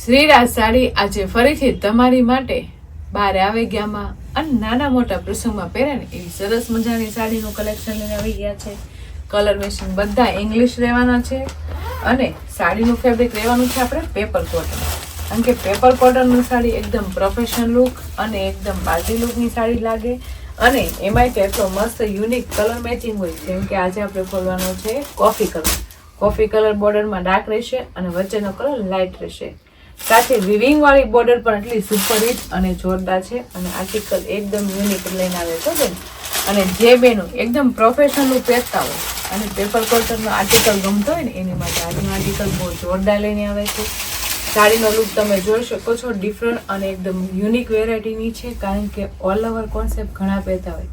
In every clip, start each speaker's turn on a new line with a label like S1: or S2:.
S1: શ્રીરાજ સાડી આજે ફરીથી તમારી માટે બહાર આવી ગયામાં અને નાના મોટા પ્રસંગમાં પહેરે ને એવી સરસ મજાની સાડીનું કલેક્શન લઈને આવી ગયા છે. કલર મેશિંગ બધા ઇંગ્લિશ રહેવાના છે અને સાડીનું ફેબ્રિક રહેવાનું છે આપણે પેપર કોટન કારણ કે પેપર કોટનની સાડી એકદમ પ્રોફેશનલ લુક અને એકદમ બાજી લુકની સાડી લાગે. અને એમાંય તે એટલો મસ્ત યુનિક કલર મેચિંગ હોય જેમ કે આજે આપણે ખોલવાનો છે કોફી કલર કોફી કલર બોર્ડરમાં ડાર્ક રહેશે અને વચ્ચેનો કલર લાઇટ રહેશે. સાથે વિવિંગ વાળી બોર્ડર પણ એટલી સુપર હિટ અને જોરદાર છે અને આર્ટિકલ એકદમ યુનિક લઈને આવે છે બેન. અને જે બેનો એકદમ પ્રોફેશનલ પહેરતા હોય અને પેપર કોટનનો આર્ટિકલ ગમતો હોય ને, એની માટે આજનો આર્ટિકલ બહુ જોરદાર લઈને આવે છે. સાડીનો લુક તમે જોઈ શકો છો ડિફરન્ટ અને એકદમ યુનિક વેરાયટીની છે, કારણ કે ઓલ ઓવર કોન્સેપ્ટ ઘણા પહેરતા હોય.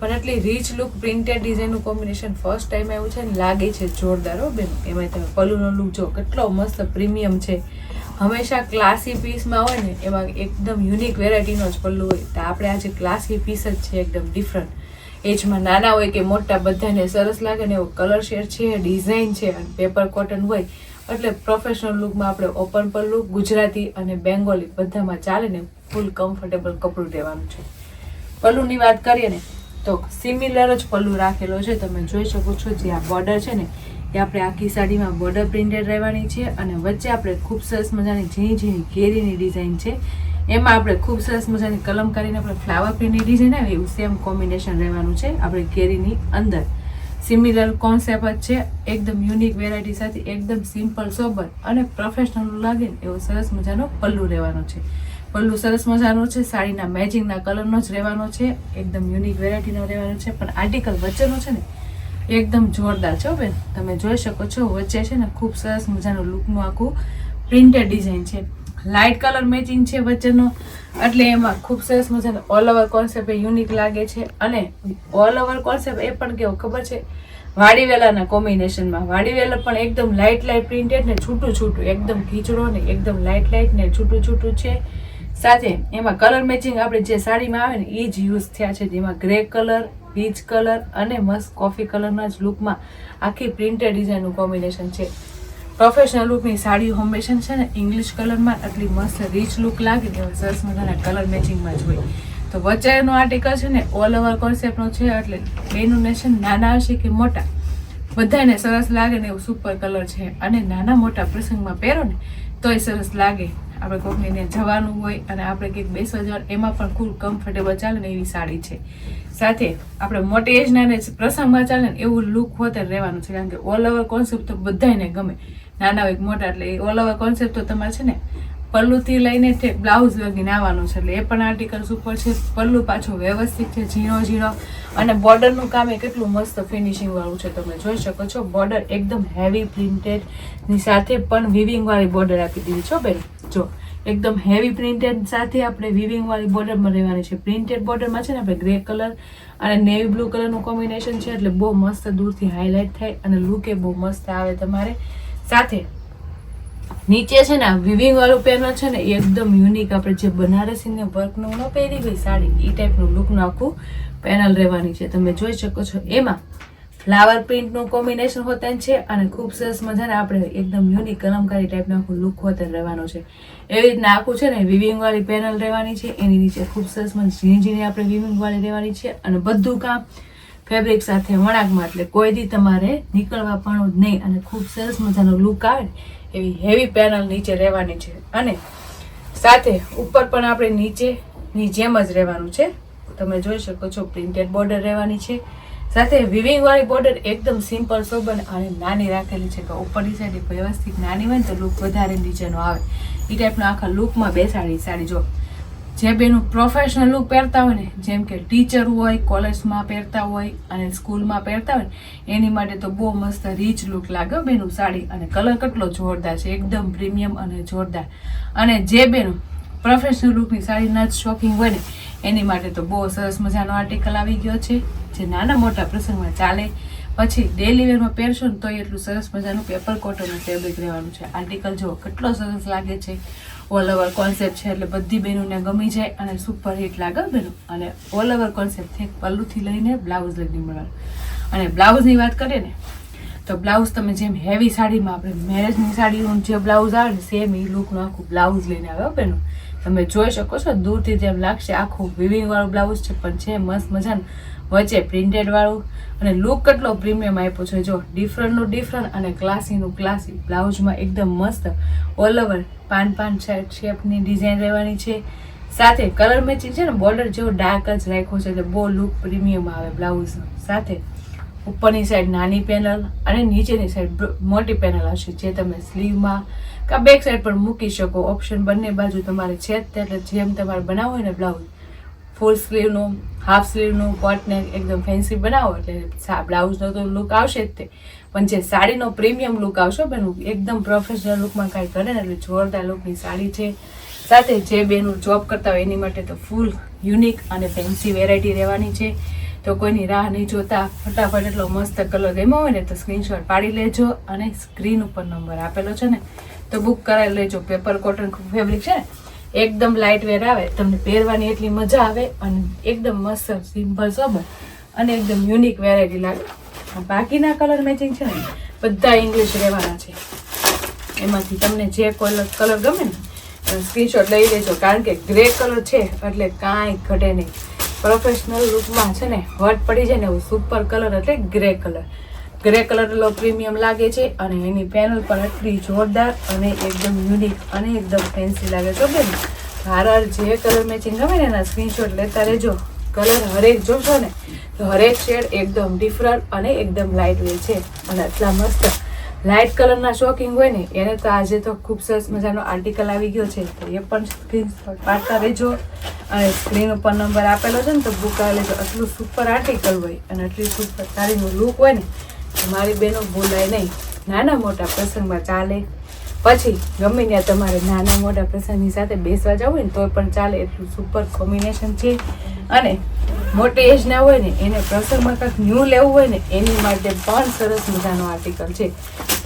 S1: પણ એટલી રીચ લુક પ્રિન્ટેડ ડિઝાઇનનું કોમ્બિનેશન ફર્સ્ટ ટાઈમ આવ્યું છે ને, લાગે છે જોરદાર હો બેન. એમાં તમે પલુનો લુક જો કેટલો મસ્ત પ્રીમિયમ છે. હંમેશા ક્લાસી પીસમાં હોય ને, એમાં એકદમ યુનિક વેરાયટીનો જ પલ્લુ હોય. તો આપણે આજે ક્લાસી પીસ જ છે, એકદમ ડિફરન્ટ એજમાં નાના હોય કે મોટા, બધાને સરસ લાગે ને એવો કલર શેડ છે ડિઝાઇન છે અને પેપર કોટન હોય. એટલે પ્રોફેશનલ લુકમાં આપણે ઓપન પલ્લુ, ગુજરાતી અને બેંગોલી બધામાં ચાલે ને ફૂલ કમ્ફર્ટેબલ કપડું રહેવાનું છે. પલ્લુની વાત કરીએ ને તો સિમિલર જ પલ્લુ રાખેલો છે. તમે જોઈ શકો છો જે આ બોર્ડર છે ને, એ આપણે આખી સાડીમાં બોર્ડર પ્રિન્ટેડ રહેવાની છે અને વચ્ચે આપણે ખૂબ સરસ મજાની ઝીણી ઝીણી કેરીની ડિઝાઇન છે. એમાં આપણે ખૂબ સરસ મજાની કલમ કરીને આપણે ફ્લાવર પ્રિન્ટની ડિઝાઇન આવે એવું સેમ કોમ્બિનેશન રહેવાનું છે આપણે કેરીની અંદર. સિમિલર કોન્સેપ્ટ જ છે. એકદમ યુનિક વેરાયટી સાથે, એકદમ સિમ્પલ સોબર અને પ્રોફેશનલ લાગે એવો સરસ મજાનો પલ્લુ રહેવાનો છે. પલ્લુ સરસ મજાનો છે, સાડીના મેચિંગના કલરનો જ રહેવાનો છે, એકદમ યુનિક વેરાયટીનો રહેવાનો છે, પણ આર્ટિકલ વચ્ચેનો છે ને, એકદમ જોરદાર છે બેન. તમે જોઈ શકો છો, વચ્ચે છે ને ખૂબ સરસ મજાનું લુકનું આખું પ્રિન્ટેડ ડિઝાઇન છે. લાઇટ કલર મેચિંગ છે વચ્ચેનો, એટલે એમાં ખૂબ સરસ મજાનો ઓલ ઓવર કોન્સેપ્ટ યુનિક લાગે છે. અને ઓલ ઓવર કોન્સેપ્ટ એ પણ કેવો ખબર છે? વાડીવેલાના કોમ્બિનેશનમાં વાડીવેલા પણ એકદમ લાઇટ લાઇટ પ્રિન્ટેડ ને છૂટું છૂટું, એકદમ ખીચડો ને એકદમ લાઇટ લાઇટ ને છૂટું છૂટું છે. સાથે એમાં કલર મેચિંગ આપણે જે સાડીમાં આવે ને એ જ યુઝ થયા છે. જેમાં ગ્રે કલર પીચ કલર અને મસ્ત કોફી કલરના જ લુકમાં આખી પ્રિન્ટેડ ડિઝાઇનનું કોમ્બિનેશન છે. પ્રોફેશનલ લુકની સાડી હંમેશા છે ને ઇંગ્લિશ કલરમાં આટલી મસ્ત રીચ લુક લાગે એવા સરસ મજાના કલર મેચિંગમાં જ હોય. તો વચ્ચેનો આર્ટિકલ છે ને ઓલ ઓવર કોન્સેપ્ટનો છે, એટલે બેનું નેશન નાના હશે કે મોટા? બધાને સરસ લાગે ને, એવું સુપર કલર છે. અને નાના મોટા પ્રસંગમાં પહેરો ને, તોય સરસ લાગે. આપણે કોઈકને ત્યાં જવાનું હોય અને આપણે કંઈક બેસવા જવાનું, એમાં પણ ખૂબ કમ્ફર્ટેબલ ચાલે ને એવી સાડી છે. સાથે આપણે મોટી એજના પ્રસંગમાં ચાલે ને એવું લુક હોતે રહેવાનું છે, કારણ કે ઓલ ઓવર કોન્સેપ્ટ તો બધાને ગમે. નાના હોય મોટા, એટલે ઓલ ઓવર કોન્સેપ્ટ તો તમારે છે ને પલ્લુથી લઈને તે બ્લાઉઝ લગીને આવવાનું છે. એટલે એ પણ આર્ટિકલ સુપર છે. પલ્લુ પાછો વ્યવસ્થિત છે, ઝીણો ઝીણો. અને બોર્ડરનું કામ એ કેટલું મસ્ત ફિનિશિંગ વાળું છે. તમે જોઈ શકો છો, બોર્ડર એકદમ હેવી પ્રિન્ટેડની સાથે પણ વિવિંગ વાળી બોર્ડર આપી દીધી છો બેન. જો, એકદમ હેવી પ્રિન્ટેડ સાથે આપણે વિવિંગ વાળી બોર્ડરમાં રહેવાની છે. પ્રિન્ટેડ બોર્ડરમાં છે ને આપણે ગ્રે કલર અને નેવી બ્લુ કલરનું કોમ્બિનેશન છે. એટલે બહુ મસ્ત દૂરથી હાઇલાઇટ થાય અને લુકે બહુ મસ્ત આવે તમારે. સાથે નીચે છે ને વિવિંગ વાળું પેનલ છે ને એકદમ યુનિક આપણે જે બનારસી ને વર્કનું ન પહેરી ગઈ સાડી એ ટાઈપનું લુકનું આખું પેનલ રહેવાની છે. તમે જોઈ શકો છો. એમાં ફ્લાવર પ્રિન્ટનું કોમ્બિનેશન હોતન છે અને ખૂબ સરસ મજાને આપણે એકદમ યુનિક કલમકારી ટાઈપનું આખું લુક હોતન રહેવાનો છે. એવી રીતના આખું છે ને વિવિંગ વાળી પેનલ રહેવાની છે. એની નીચે ખૂબ સરસ મજા ઝીણી ઝીણી આપણે વિવિંગવાળી રહેવાની છે અને બધું કામ ફેબ્રિક સાથે વણાકમાં એટલે કોઈ દી તમારે નીકળવા પણ નહીં. અને ખૂબ સરસ મજાનો લુક આવે એવી હેવી પેનલ નીચે રહેવાની છે. અને સાથે ઉપર પણ આપણે નીચેની જેમ જ રહેવાનું છે. તમે જોઈ શકો છો પ્રિન્ટેડ બોર્ડર રહેવાની છે. સાથે વિવિંગવાળી બોર્ડર એકદમ સિમ્પલ સોબર અને નાની રાખેલી છે. કે ઉપરની સાઈડ વ્યવસ્થિત નાની હોય તો લુક વધારે નીચેનો આવે. એ ટાઈપનો આખા લુકમાં બેસાડી સાડી, જો જે બેનું પ્રોફેશનલ લુક પહેરતા હોય ને, જેમ કે ટીચર હોય કોલેજમાં પહેરતા હોય અને સ્કૂલમાં પહેરતા હોય, એની માટે તો બહુ મસ્ત રીચ લુક લાગે બેનું સાડી. અને કલર કેટલો જોરદાર છે, એકદમ પ્રીમિયમ અને જોરદાર. અને જે બેનું પ્રોફેશનલ લુકની સાડીના જ શોખિંગ હોય ને, એની માટે તો બહુ સરસ મજાનો આર્ટિકલ આવી ગયો છે, જે નાના મોટા પ્રસંગમાં ચાલે. પછી ડેલી વેરમાં પહેરશો ને તો એટલું સરસ મજાનું પેપર કોટનનું ફેબ્રિક રહેવાનું છે. આર્ટિકલ જો કેટલો સરસ લાગે છે. ઓલ ઓવર કોન્સેપ્ટ છે એટલે બધી બહેનોને ગમી જાય અને સુપર હિટ લાગે બહેનો. અને ઓલ ઓવર કોન્સેપ્ટ છે પલ્લુથી લઈને બ્લાઉઝ લઈને મળવાનું. અને બ્લાઉઝની વાત કરીએ ને, તો બ્લાઉઝ તમે જેમ હેવી સાડીમાં આપણે મેરેજની સાડીનું જે બ્લાઉઝ આવે ને સેમ એ લુકનું આખું બ્લાઉઝ લઈને આવ્યો બેનો તમે જોઈ શકો છો, દૂરથી જેમ લાગશે આખું વિવિંગવાળું બ્લાઉઝ છે, પણ છે મસ્ત મજાનું વચ્ચે પ્રિન્ટેડ વાળું અને લુક કેટલો પ્રીમિયમ આપ્યો છે. જો ડિફરન્ટનું ડિફરન્ટ અને ક્લાસીનું ક્લાસી બ્લાઉઝમાં એકદમ મસ્ત ઓલ ઓવર પાન પાન શેપની ડિઝાઇન રહેવાની છે. સાથે કલર મેચિંગ છે ને બોર્ડર જેવો ડાર્ક જ રાખ્યો છે, એટલે બહુ લુક પ્રીમિયમ આવે બ્લાઉઝ સાથે ઉપરની સાઈડ નાની પેનલ અને નીચેની સાઈડ મોટી પેનલ હશે જે તમે સ્લીવમાં કાં બેક સાઈડ પર મૂકી શકો. ઓપ્શન બંને બાજુ તમારે છે એટલે જેમ તમારે બનાવવું હોય ને બ્લાઉઝ ફૂલ સ્લીવનું હાફ સ્લીવનું કોટને એકદમ ફેન્સી બનાવો એટલે બ્લાઉઝનો તો લુક આવશે જ તે. પણ જે સાડીનો પ્રીમિયમ લુક આવશે બેન એકદમ પ્રોફેશનલ લુકમાં કાંઈ કરે ને એટલે જોરદાર લુકની સાડી છે. સાથે જે બેનું જોબ કરતા હોય એની માટે તો ફૂલ યુનિક અને ફેન્સી વેરાયટી રહેવાની છે. તો કોઈની રાહ નહીં જોતા. ફટાફટ એટલો મસ્ત કલર ગમ્યો હોય ને તો સ્ક્રીનશોટ પાડી લેજો અને સ્ક્રીન ઉપર નંબર આપેલો છે ને, તો બુક કરાવી લેજો. પેપર કોટન ફેબ્રિક છે ને એકદમ લાઇટ વેર આવે, તમને પહેરવાની એટલી મજા આવે અને એકદમ મસ્ત સિમ્પલ સોબર અને એકદમ યુનિક વેરાયટી લાગે. બાકીના કલર મેચિંગ છે ને, બધા ઇંગ્લિશ રહેવાના છે. એમાંથી તમને જે કલર કલર ગમે ને સ્ક્રીનશોટ લઈ લેજો, કારણ કે ગ્રે કલર છે એટલે કાંઈ ઘટે નહીં. પ્રોફેશનલ લુકમાં છે ને વટ પડી જાય ને, એવું સુપર કલર એટલે ગ્રે કલર ગ્રે કલરનો પ્રીમિયમ લાગે છે અને એની પેનલ પણ એટલી જોરદાર અને એકદમ યુનિક અને એકદમ ફેન્સી લાગે છે. બેન હારર જે કલર મેચિંગ ગમે ને એના સ્ક્રીનશોટ લેતા રહેજો. કલર હરેક જોશો ને, તો હરેક શેડ એકદમ ડિફરન્ટ અને એકદમ લાઇટ વે છે. અને આટલા મસ્ત લાઇટ કલરના શોકિંગ હોય ને, એને તો આજે તો ખૂબ સરસ મજાનો આર્ટિકલ આવી ગયો છે. તો એ પણ સ્ક્રીનશોટ પાડતા રહેજો. અને સ્ક્રીન ઉપર નંબર આપેલો છે ને, તો બુક લેજો આટલું સુપર આર્ટિકલ હોય અને આટલી સુપર સાડીનું લુક હોય ને મારી બહેનો ભૂલાય નહીં. નાના મોટા પ્રસંગમાં ચાલે. પછી ગમે ત્યાં તમારે નાના મોટા પ્રસંગની સાથે બેસવા જવું હોય ને તોય પણ ચાલે. એટલું સુપર કોમ્બિનેશન છે. અને મોટી એજના હોય ને એને પ્રસંગમાં કંઈક ન્યૂ લેવું હોય ને એની માટે પણ સરસ મજાનો આર્ટિકલ છે.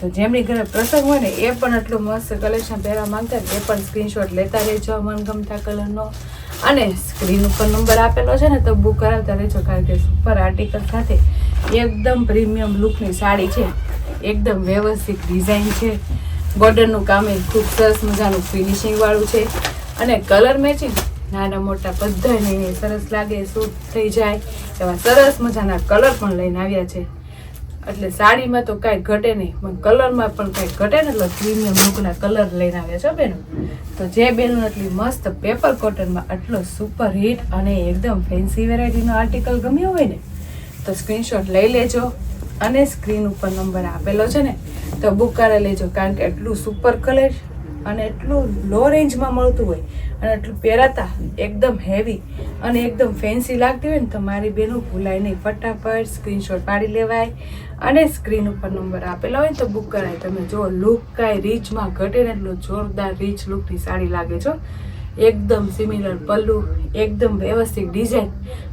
S1: તો જેમની ઘરે પ્રસંગ હોય ને એ પણ આટલું મસ્ત કલેક્શન પહેરવા માંગતા એ પણ સ્ક્રીનશોટ લેતા રહેજો મનગમતા કલરનો અને સ્ક્રીન ઉપર નંબર આપેલો છે ને તો બુક કરાવતા રહેજો કારણ કે સુપર આર્ટિકલ સાથે એકદમ પ્રીમિયમ લુકની સાડી છે. એકદમ વ્યવસ્થિત ડિઝાઇન છે. બોર્ડરનું કામ એ ખૂબ સરસ મજાનું ફિનિશિંગવાળું છે. અને કલર મેચિંગ નાના મોટા બધાને સરસ લાગે સૂટ થઈ જાય એવા સરસ મજાના કલર પણ લઈને આવ્યા છે. એટલે સાડીમાં તો કાંઈ ઘટે નહીં, પણ કલરમાં પણ કાંઈ ઘટે ને એટલે પ્રીમિયમ લુકના કલર લઈને આવ્યા છો બેનો. તો જે બેનો એટલી મસ્ત પેપર કોટનમાં આટલો સુપર હિટ અને એકદમ ફેન્સી વેરાયટીનો આર્ટિકલ ગમ્યો હોય ને તો સ્ક્રીનશોટ લઈ લેજો અને સ્ક્રીન ઉપર નંબર આપેલો છે ને, તો બુક કરી લેજો. કારણ કે એટલું સુપર કલર અને એટલું લો રેન્જમાં મળતું હોય અને એટલું પહેરાતા, એકદમ હેવી અને એકદમ ફેન્સી લાગતી હોય ને, તો મારી બેનો ભૂલાય નહીં. ફટાફટ સ્ક્રીનશોટ પાડી લેવાય અને સ્ક્રીન ઉપર નંબર આપેલો હોય તો બુક કરાય. તમે જો લુક કાંઈ રીચમાં ઘટે ને, એટલું જોરદાર રીચ લુકની સાડી લાગે છો એકદમ સિમિલર પલ્લુ, એકદમ વ્યવસ્થિત ડિઝાઇન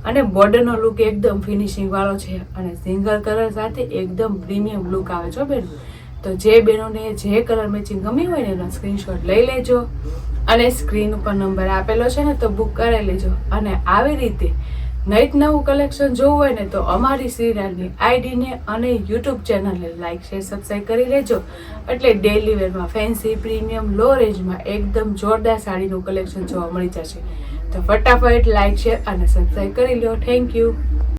S1: અને બોર્ડરનો લુક એકદમ ફિનિશિંગ વાળો છે અને સિંગલ કલર સાથે એકદમ પ્રીમિયમ લુક આવે છો બેન. તો જે બહેનોને જે કલર મેચિંગ ગમી હોય ને એનો સ્ક્રીનશોટ લઈ લેજો અને સ્ક્રીન ઉપર નંબર આપેલો છે ને તો બુક કરાવી લેજો. અને આવી રીતે નઈટ નવું કલેક્શન જોવું હોય ને તો અમારી સિરિયલની આઈડીને અને યુટ્યુબ ચેનલને લાઇક શેર સબસ્ક્રાઈબ કરી લેજો. એટલે ડેલી વેરમાં ફેન્સી પ્રીમિયમ લો રેન્જમાં એકદમ જોરદાર સાડીનું કલેક્શન જોવા મળી જશે. તો ફટાફટ લાઈક શેર અને સબસ્ક્રાઈબ કરી લો. Thank you